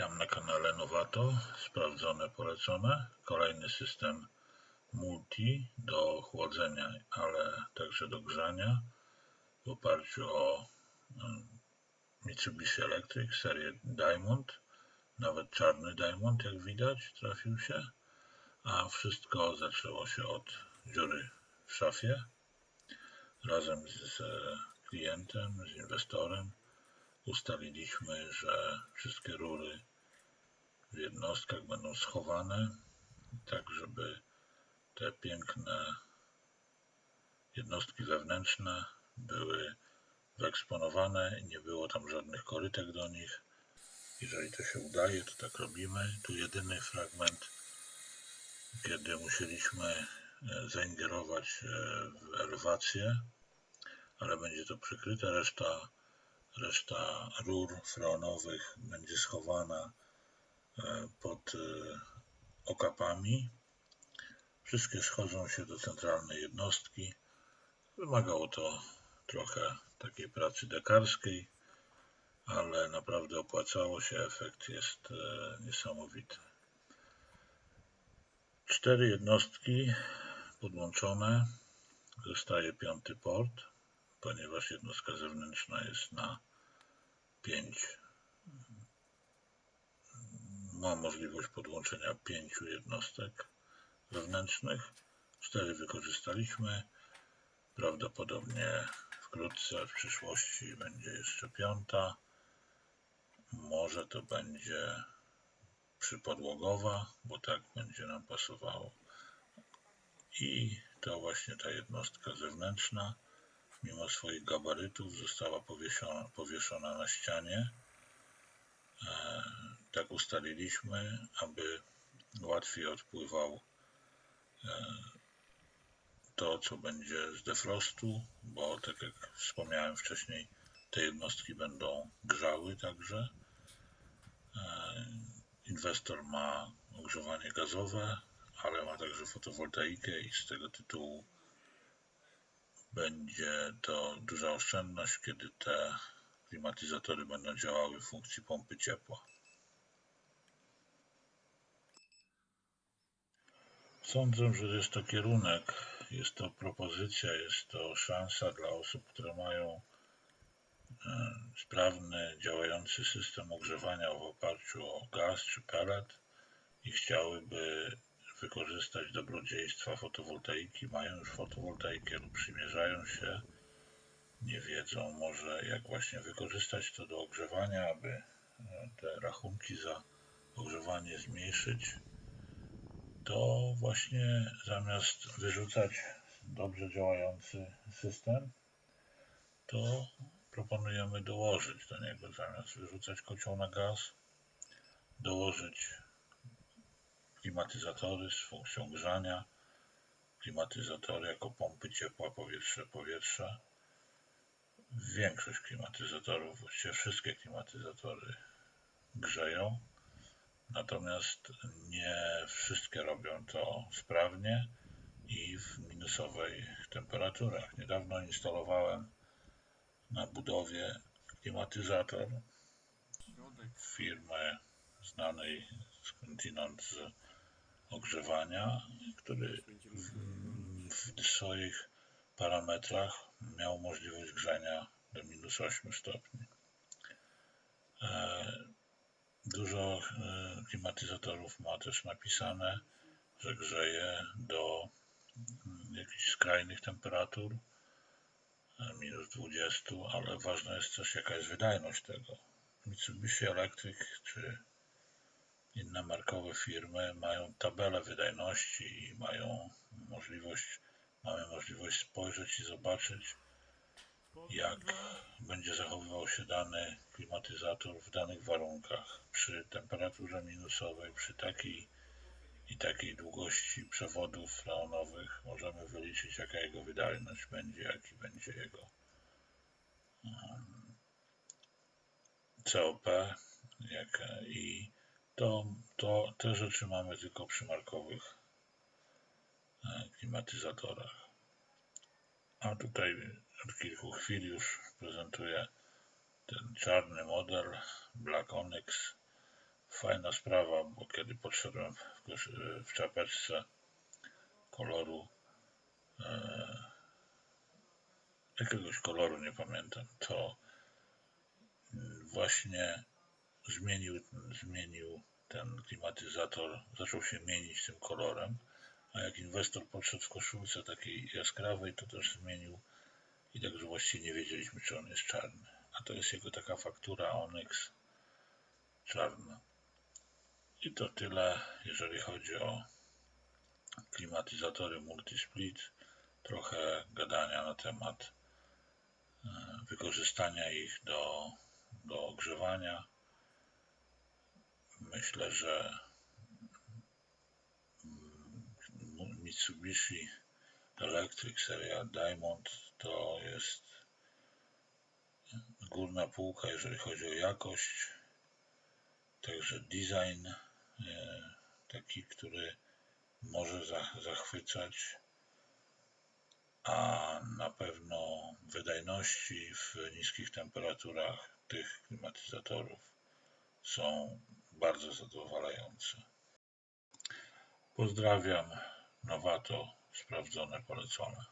Witam na kanale Nowato. Sprawdzone, polecone. Kolejny system multi do chłodzenia, ale także do grzania w oparciu o mm, Mitsubishi Electric serię Diamond. Nawet czarny Diamond, jak widać, trafił się. A wszystko zaczęło się od dziury w szafie. Razem z klientem, z inwestorem ustaliliśmy, że wszystkie rury w jednostkach będą schowane, tak żeby te piękne jednostki wewnętrzne były wyeksponowane nie było tam żadnych korytek do nich. Jeżeli to się udaje, to tak robimy. Tu jedyny fragment, kiedy musieliśmy e, zaingerować e, w elewację, ale będzie to przykryte. Reszta, reszta rur freonowych będzie schowana e, pod okapami. Wszystkie schodzą się do centralnej jednostki. Wymagało to trochę takiej pracy dekarskiej, ale naprawdę opłacało się. Efekt jest niesamowity. Cztery jednostki podłączone. Zostaje piąty port, ponieważ jednostka zewnętrzna jest na 5. Ma możliwość podłączenia pięciu jednostek wewnętrznych. Cztery wykorzystaliśmy. Prawdopodobnie wkrótce w przyszłości będzie jeszcze piąta. Może to będzie przypodłogowa, bo tak będzie nam pasowało. I to właśnie ta jednostka zewnętrzna, mimo swoich gabarytów, została powieszona, powieszona na ścianie. E, tak ustaliliśmy, aby łatwiej odpływał e, to, co będzie z defrostu, bo tak jak wspomniałem wcześniej, te jednostki będą grzały także. E, Inwestor ma ogrzewanie gazowe, ale ma także fotowoltaikę i z tego tytułu będzie to duża oszczędność, kiedy te klimatyzatory będą działały w funkcji pompy ciepła. Sądzę, że jest to kierunek, jest to propozycja, jest to szansa dla osób, które mają E, sprawny, działający system ogrzewania w oparciu o gaz czy pelet i chciałyby wykorzystać dobrodziejstwa fotowoltaiki, mają już fotowoltaikę lub przymierzają się, nie wiedzą może jak właśnie wykorzystać to do ogrzewania, aby e, te rachunki za ogrzewanie zmniejszyć, to właśnie zamiast wyrzucać dobrze działający system, to proponujemy dołożyć do niego, zamiast wyrzucać kocioł na gaz, dołożyć klimatyzatory z funkcją grzania, klimatyzatory jako pompy ciepła powietrze-powietrze. Większość klimatyzatorów, właściwie wszystkie klimatyzatory grzeją, natomiast nie wszystkie robią to sprawnie i w minusowej temperaturach. Niedawno instalowałem na budowie klimatyzator firmy znanej skądinąd z ogrzewania, który w, swoich parametrach miał możliwość grzania do minus 8 stopni. E, dużo e, klimatyzatorów ma też napisane, że grzeje do mm, jakichś skrajnych temperatur, minus 20, ale ważne jest też jaka jest wydajność tego. Mitsubishi Electric czy inne markowe firmy mają tabelę wydajności i mają możliwość, mamy możliwość spojrzeć i zobaczyć, jak będzie zachowywał się dany klimatyzator w danych warunkach przy temperaturze minusowej, przy takiej i takiej długości przewodów freonowych możemy wyliczyć, jaka jego wydajność będzie, jaki będzie jego COP jak, i to, to, te rzeczy mamy tylko przy markowych e, klimatyzatorach. A tutaj od kilku chwil już prezentuję ten czarny model Black Onyx fajna sprawa, bo kiedy podszedłem w, w czapeczce koloru e, jakiegoś koloru, nie pamiętam, to właśnie zmienił, zmienił ten klimatyzator, zaczął się mienić tym kolorem, a jak inwestor podszedł w koszulce takiej jaskrawej, to też zmienił i także właściwie nie wiedzieliśmy, czy on jest czarny. A to jest jego taka faktura Onyx czarna. I to tyle, jeżeli chodzi o klimatyzatory multisplit. Trochę gadania na temat e, wykorzystania ich do, do ogrzewania. Myślę, że mm, Mitsubishi Electric seria Diamond to jest górna półka, jeżeli chodzi o jakość. Także design e, taki, który może za- zachwycać, a na pewno wydajności w niskich temperaturach tych klimatyzatorów są bardzo zadowalające. Pozdrawiam. Nowato, sprawdzone, polecone.